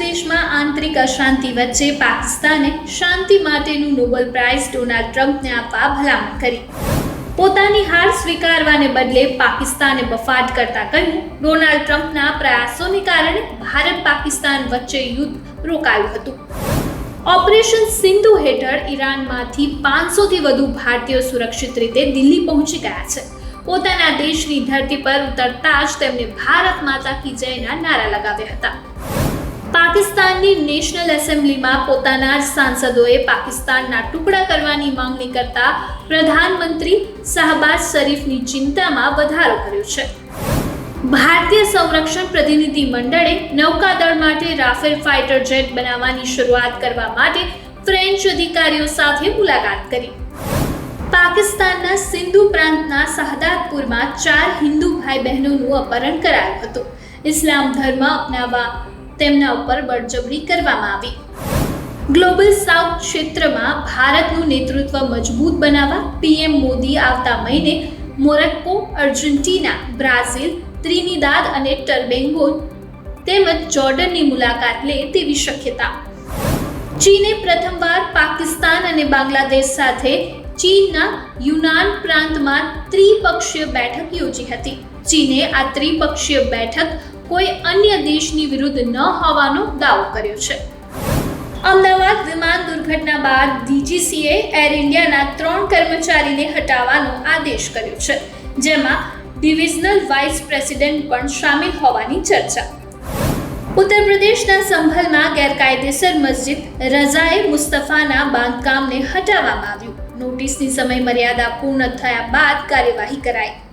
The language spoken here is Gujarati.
દેશમાં આંતરિક અશાંતિ વચ્ચે પાકિસ્તાને શાંતિ માટેનું નોબેલ પ્રાઇઝ ડોનાલ્ડ ટ્રમ્પને આપવા ભલામણ કરી. પોતાની હાર સ્વીકારવાને બદલે પાકિસ્તાને બફાટ કરતા કહ્યું, ડોનાલ્ડ ટ્રમ્પના પ્રયાસોને કારણે ભારત પાકિસ્તાન વચ્ચે યુદ્ધ રોકાયું હતું. ઓપરેશન સિંધુ હેઠળ ઈરાનમાંથી પાંચસોથી વધુ ભારતીયો સુરક્ષિત રીતે દિલ્હી પહોંચી ગયા છે. પોતાના દેશની ધરતી પર ઉતરતા જ તેમણે ભારત માતા કી જયના નારા લગાવ્યા હતા. પાકિસ્તાનની નેશનલ એસેમ્બલીમાં પોતાના જ સાંસદોએ પાકિસ્તાનના ટુકડા કરવાની માંગણી કરતા પ્રધાનમંત્રી શાહબાઝ શરીફની ચિંતામાં વધારો કર્યો છે. ભારતીય સંરક્ષણ પ્રતિનિધિ મંડળે નૌકાદળ માટે રાફેલ ફાઇટર જેટ બનાવવાની શરૂઆત કરવા માટે ફ્રેન્ચ અધિકારીઓ સાથે મુલાકાત કરી. પાકિસ્તાનના સિંધુ પ્રાંતના શહદાદપુરમાં ચાર હિન્દુ ભાઈ બહેનોનું અપહરણ કરાયું હતું. ઇસ્લામ ધર્મ અપનાવવા તેમના ઉપર બળજબરી કરવામાં આવી. ગ્લોબલ સાઉથ ક્ષેત્રમાં ભારતનું નેતૃત્વ મજબૂત બનાવવા પીએમ મોદી આવતા મહિને મોરક્કો, અર્જેન્ટિના, બ્રાઝિલ, ત્રિનિદાદ અને ટર્બેન્ગો તેમજ જોર્ડનની મુલાકાત લે તેવી શક્યતા. ચીને પ્રથમવાર પાકિસ્તાન અને બાંગ્લાદેશ સાથે ચીનના યુનાન પ્રાંતમાં ત્રિપક્ષીય બેઠક યોજી હતી. ચીને આ ત્રિપક્ષીય બેઠક કોઈ અન્ય દેશની વિરુદ્ધ ન હોવાનો દાવો કર્યો છે. અમદાવાદ વિમાન દુર્ઘટના બાદ ડીજીસીએ એર ઇન્ડિયાના ત્રણ કર્મચારીને હટાવવાનો આદેશ કર્યો છે, જેમાં ડિવિઝનલ વાઇસ પ્રેસિડેન્ટ પણ સામેલ હોવાની ચર્ચા. ઉત્તર પ્રદેશના સંભલમાં ગેરકાયદેસર મસ્જિદ રઝાએ મુસ્તફાના બાંધકામને હટાવવામાં આવ્યું. નોટિસની સમય મર્યાદા પૂર્ણ થયા બાદ કાર્યવાહી કરાઈ.